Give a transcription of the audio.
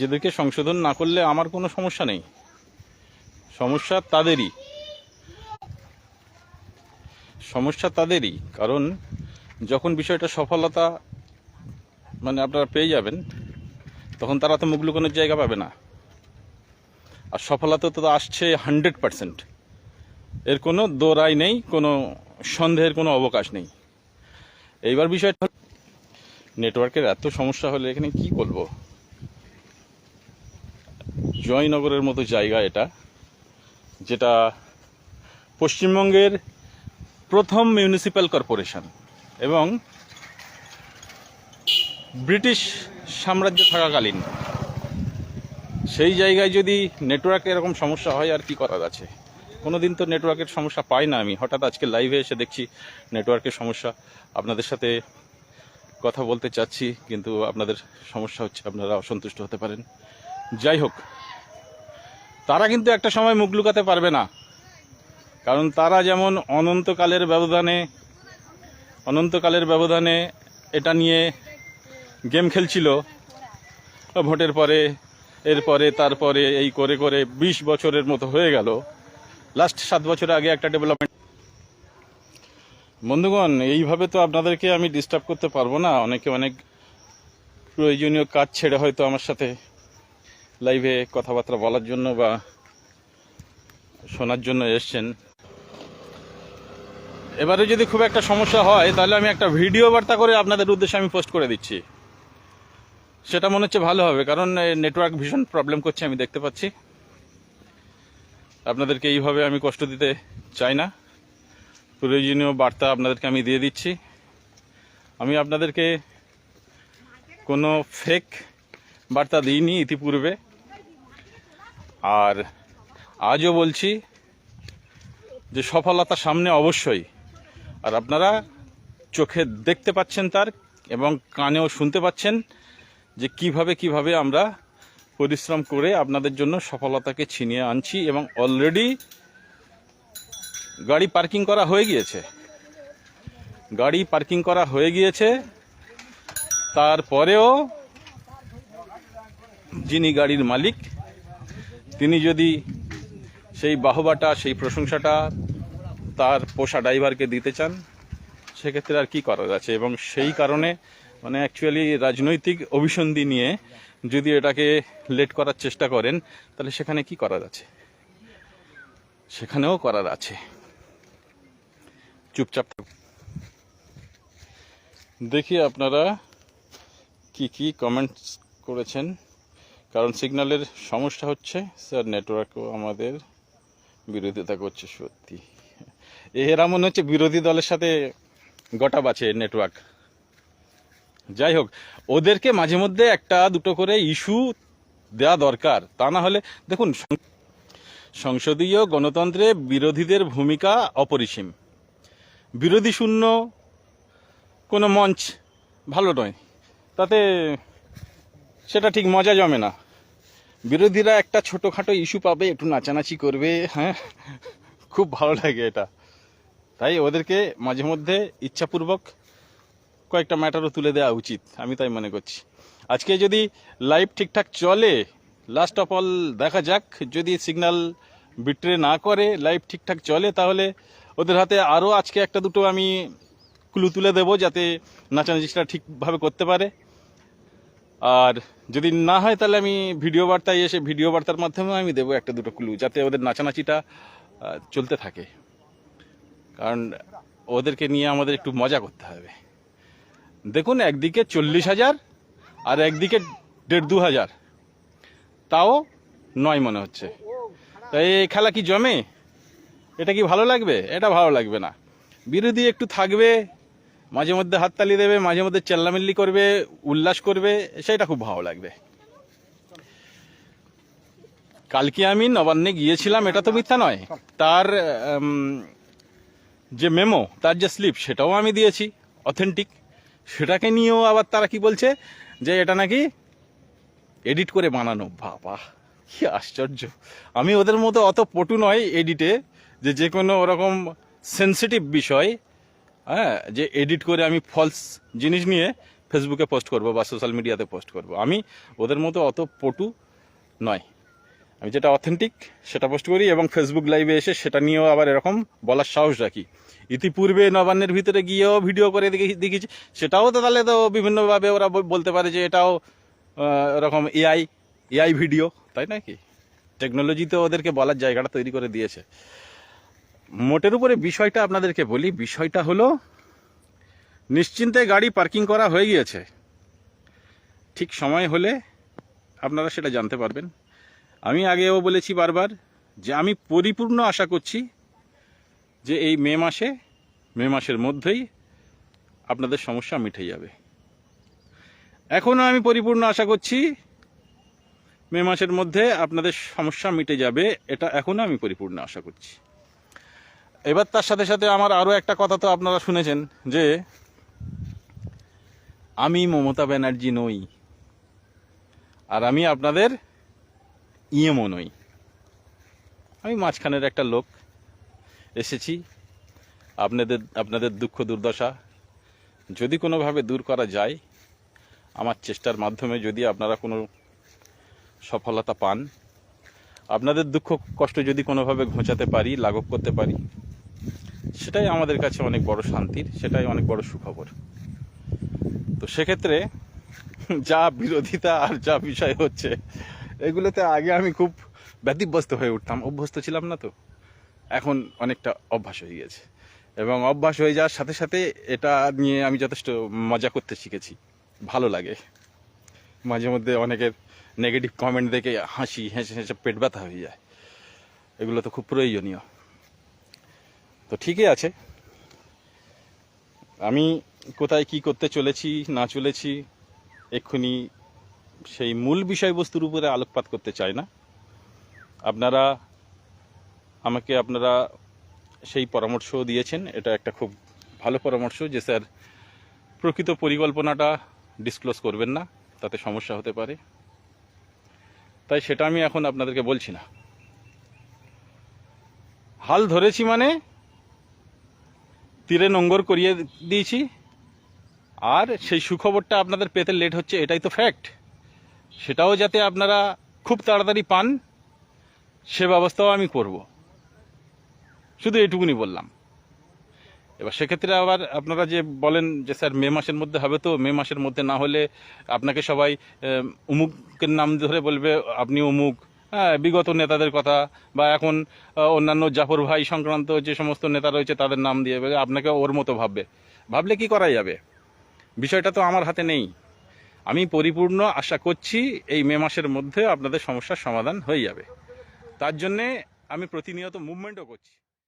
নিজেদেরকে সংশোধন না করলে আমার কোনো সমস্যা নেই। সমস্যা তাদেরই। সমস্যা তাদেরই, কারণ যখন বিষয়টা সফলতা মানে আপনারা পেয়ে যাবেন, তখন তারা তো মুখ লুকানোর জায়গা পাবে না। আর সফলতা তো আসছে হান্ড্রেড পারসেন্ট। এর কোনো দোরাই নেই, কোনো সন্দেহের কোনো অবকাশ নেই। এইবার বিষয়টা নেটওয়ার্কের এত সমস্যা হলে এখানে কি বলব? জয়নগরের মতো জায়গা এটা, যেটা পশ্চিমবঙ্গের প্রথম মিউনিসিপ্যাল কর্পোরেশন এবং ব্রিটিশ সাম্রাজ্য থাকাকালীন। সেই জায়গায় যদি নেটওয়ার্ক এরকম সমস্যা হয়, আর কি করার আছে? কোনোদিন তো নেটওয়ার্কের সমস্যা পাই না আমি। হঠাৎ আজকে লাইভে এসে দেখছি নেটওয়ার্কের সমস্যা। আপনাদের সাথে কথা বলতে চাচ্ছি, কিন্তু আপনাদের সমস্যা হচ্ছে আপনারা অসন্তুষ্ট হতে পারেন। যাই হোক তারা কিন্তু একটা সময় মুখ লুকাতে পারবে না। কারণ তারা যেমন অনন্তকালের ব্যবধানে অনন্তকালের ব্যবধানে এটা নিয়ে গেম খেলছিল, ভোটের পরে, এরপরে, তারপরে, এই করে করে বিশ বছরের মতো হয়ে গেল। লাস্ট সাত বছর আগে একটা ডেভেলপমেন্ট বন্ধুগণ, এইভাবে তো আপনাদেরকে আমি ডিস্টার্ব করতে পারব না। অনেকে অনেক প্রয়োজনীয় কাজ ছেড়ে হয়তো আমার সাথে লাইভে কথাবার্তা বলার জন্য বা শোনার জন্য এসছেন। এবারে যদি খুব একটা সমস্যা হয়, তাহলে আমি একটা ভিডিও বার্তা করে আপনাদের উদ্দেশ্যে আমি পোস্ট করে দিচ্ছি। সেটা মনে হচ্ছে ভালো হবে, কারণ নেটওয়ার্ক ভীষণ প্রবলেম করছে, আমি দেখতে পাচ্ছি। আপনাদেরকে এইভাবে আমি কষ্ট দিতে চাই না। প্রয়োজনীয় বার্তা আপনাদেরকে আমি দিয়ে দিচ্ছি। আমি আপনাদেরকে কোনো ফেক বার্তা দিইনি ইতিপূর্বে। আর আজও বলছি যে সফলতা সামনে অবশ্যই। আর আপনারা চোখে দেখতে পাচ্ছেন তার এবং কানেও শুনতে পাচ্ছেন যে কীভাবে কীভাবে আমরা পরিশ্রম করে আপনাদের জন্য সফলতাকে ছিনিয়ে আনছি এবং অলরেডি গাড়ি পার্কিং করা হয়ে গিয়েছে। গাড়ি পার্কিং করা হয়ে গিয়েছে। তারপরেও যিনি গাড়ির মালিক তিনি যদি সেই বাহবাটা, সেই প্রশংসাটা তার পোষা ড্রাইভারকে দিতে চান, সেক্ষেত্রে আর কি করার আছে? এবং সেই কারণে মানে অ্যাকচুয়ালি রাজনৈতিক অভিসন্ধি নিয়ে যদি এটাকে লেট করার চেষ্টা করেন, তাহলে সেখানে কি করার আছে? সেখানেও করার আছে। চুপচাপ দেখি আপনারা কি কি কমেন্টস করেছেন। কারণ সিগন্যালের সমস্যা হচ্ছে, স্যার, নেটওয়ার্কও আমাদের বিরোধিতা করছে সত্যি। এরা মনে হচ্ছে বিরোধী দলের সাথে গোটা বাছে নেটওয়ার্ক। যাই হোক, ওদেরকে মাঝে মধ্যে একটা দুটো করে ইস্যু দেওয়া দরকার। তা না হলে, দেখুন সংসদীয় গণতন্ত্রে বিরোধীদের ভূমিকা অপরিসীম। বিরোধী শূন্য কোনো মঞ্চ ভালো নয়। তাতে সেটা ঠিক মজা জমে না। বিরোধীরা একটা ছোটোখাটো ইস্যু পাবে, একটু নাচানাচি করবে হ্যাঁ? খুব ভালো লাগে এটা। তাই ওদেরকে মাঝে মধ্যে ইচ্ছাপূর্বক কয়েকটা ম্যাটারও তুলে দেওয়া উচিত, আমি তাই মনে করছি। আজকে যদি লাইভ ঠিকঠাক চলে লাস্ট অফ অল দেখা যাক, যদি সিগন্যাল বিট্রে না করে লাইভ ঠিকঠাক চলে, তাহলে ওদের হাতে আরও আজকে একটা দুটো আমি ক্লু তুলে দেবো, যাতে নাচানাচিটা ঠিকভাবে করতে পারে। আর যদি না হয় তাহলে আমি ভিডিও বার্তায় এসে ভিডিও বার্তার মাধ্যমেও আমি দেবো একটা দুটো ক্লু যাতে ওদের নাচানাচিটা চলতে থাকে। কারণ ওদেরকে নিয়ে আমাদের একটু মজা করতে হবে। দেখুন, একদিকে চল্লিশ হাজার আর একদিকে দেড় দু হাজার। তাও নয় মনে হচ্ছে। তাই এই খেলা কি জমে? এটা কি ভালো লাগবে? এটা ভালো লাগবে না। বিরোধী একটু থাকবে মাঝে মধ্যে হাততালি দেবে মাঝে মধ্যে চেল্লামিল্লি করবে, উল্লাস করবে, সেটা খুব ভালো লাগবে। কালকে আমি নবান্নে গিয়েছিলাম, এটা তো মিথ্যা নয়। তার যে মেমো, তার যে স্লিপ, সেটাও আমি দিয়েছি, অথেন্টিক। সেটাকে নিয়েও আবার তারা কি বলছে, যে এটা নাকি এডিট করে বানানো। বাবা, কি আশ্চর্য। আমি ওদের মতো অত পটু নয় এডিটে, যে যে কোনো ওরকম সেন্সিটিভ বিষয় হ্যাঁ যে এডিট করে আমি ফলস জিনিস নিয়ে ফেসবুকে পোস্ট করব বা সোশ্যাল মিডিয়াতে পোস্ট করব। আমি ওদের মতো অত পটু নয়। আমি যেটা অথেন্টিক সেটা পোস্ট করি এবং ফেসবুক লাইভে এসে সেটা নিয়েও আবার এরকম বলার সাহস রাখি। ইতিপূর্বে নবান্নের ভিতরে গিয়েও ভিডিও করে দেখে দেখেছি সেটাও তো তাহলে তো বিভিন্নভাবে ওরা বলতে পারে যে এটাও এরকম এআই এআই ভিডিও তাই নাকি? টেকনোলজি তো ওদেরকে বলার জায়গাটা তৈরি করে দিয়েছে। মোটের উপরে বিষয়টা আপনাদেরকে বলি, বিষয়টা হলো, নিশ্চিন্তে গাড়ি পার্কিং করা হয়ে গিয়েছে। ঠিক সময় হলে আপনারা সেটা জানতে পারবেন। আমি আগেও বলেছি বারবার যে আমি পরিপূর্ণ আশা করছি যে এই মে মাসে, মে মাসের মধ্যেই আপনাদের সমস্যা মিটে যাবে। এখনও আমি পরিপূর্ণ আশা করছি মে মাসের মধ্যে আপনাদের সমস্যা মিটে যাবে, এটা এখনও আমি পরিপূর্ণ আশা করছি। এবার তার সাথে সাথে আমার আরও একটা কথা তো আপনারা শুনেছেন যে আমি মমতা ব্যানার্জি নই, আর আমি আপনাদের ইএমও নই। আমি মাঝখানের একটা লোক এসেছি, আপনাদের আপনাদের দুঃখ দুর্দশা যদি কোনোভাবে দূর করা যায়, আমার চেষ্টার মাধ্যমে যদি আপনারা কোনো সফলতা পান, আপনাদের দুঃখ কষ্ট যদি কোনোভাবে ঘোচাতে পারি, লাঘব করতে পারি সেটাই আমাদের কাছে অনেক বড় শান্তির, সেটাই অনেক বড় সুখবর। তো সেক্ষেত্রে যা বিরোধিতা আর যা বিষয় হচ্ছে, এগুলোতে আগে আমি খুব ব্যতিব্যস্ত হয়ে উঠতাম, অভ্যস্ত ছিলাম না তো। এখন অনেকটা অভ্যাস হয়ে গেছে। এবং অভ্যাস হয়ে যাওয়ার সাথে সাথে এটা নিয়ে আমি যথেষ্ট মজা করতে শিখেছি। ভালো লাগে। মাঝে মধ্যে অনেকের নেগেটিভ কমেন্ট দেখে হাসি, হেসে হেসে পেট ব্যথা হয়ে যায়। এগুলো তো খুব প্রয়োজনীয়। তো ঠিকই আছে। আমি কোথায় কি করতে চলেছি, না চলেছি, এক্ষুনি সেই মূল বিষয়বস্তুর উপরে আলোকপাত করতে চাই না। আপনারা আমাকে আপনারা সেই পরামর্শ দিয়েছেন, এটা একটা খুব ভালো পরামর্শ যে, স্যার, প্রকৃত পরিকল্পনাটা ডিসক্লোজ করবেন না, তাতে সমস্যা হতে পারে। তাই সেটা আমি এখন আপনাদেরকে বলছি না। হাল ধরেছি মানে তীরে নোঙ্গর করিয়ে দিয়েছি। আর সেই সুখবরটা আপনাদের পেতে লেট হচ্ছে, এটাই তো ফ্যাক্ট সেটাও যাতে আপনারা খুব তাড়াতাড়ি পান, সে ব্যবস্থাও আমি করব। শুধু এটুকুনি বললাম। এবার সেক্ষেত্রে আবার আপনারা যে বলেন যে, স্যার, মে মাসের মধ্যে হবে তো, মে মাসের মধ্যে না হলে আপনাকে সবাই অমুকের নাম ধরে বলবে আপনি অমুক হ্যাঁ বিগত নেতাদের কথা বা এখন অন্যান্য জাফর ভাই সংক্রান্ত যে সমস্ত নেতা রয়েছে তাদের নাম দিয়ে আপনাকে ওর মতো ভাববে। ভাবলে কি করা যাবে? বিষয়টা তো আমার হাতে নেই। আমি পরিপূর্ণ আশা করছি এই মে মাসের মধ্যে আপনাদের সমস্যার সমাধান হয়ে যাবে। তার জন্যে আমি প্রতিনিয়ত মুভমেন্টও করছি।